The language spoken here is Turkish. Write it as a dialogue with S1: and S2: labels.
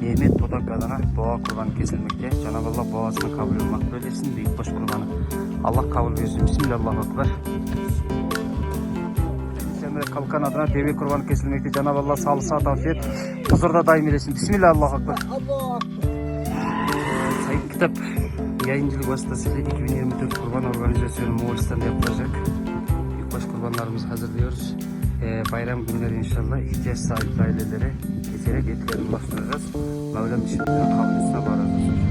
S1: Nimet Potak adına boğa kurbanı kesilmekte. Cenab-ı Allah boğazını kabul olmak böylesin büyük baş kurbanı. Allah kabul versin. Bismillahirrahmanirrahim. Akbar. Emre Kalkan adına deve kurbanı kesilmekte. Cenab-ı Allah sağlık, sıhhat, afiyet, huzurda daim eylesin. Bismillahirrahmanirrahim.
S2: Allah
S1: Sayın kitap yayıncılık vasıtasıyla 2024 kurban organizasyonu Moğolistan'da yapılacak. Büyük Büyükbaş kurbanlarımızı hazırlıyoruz. Bayram günleri inşallah ihtiyaç sahibi ailelere geçerek etkilerini başlayacağız. Mevlam dışında kabul. Allah razı olsun.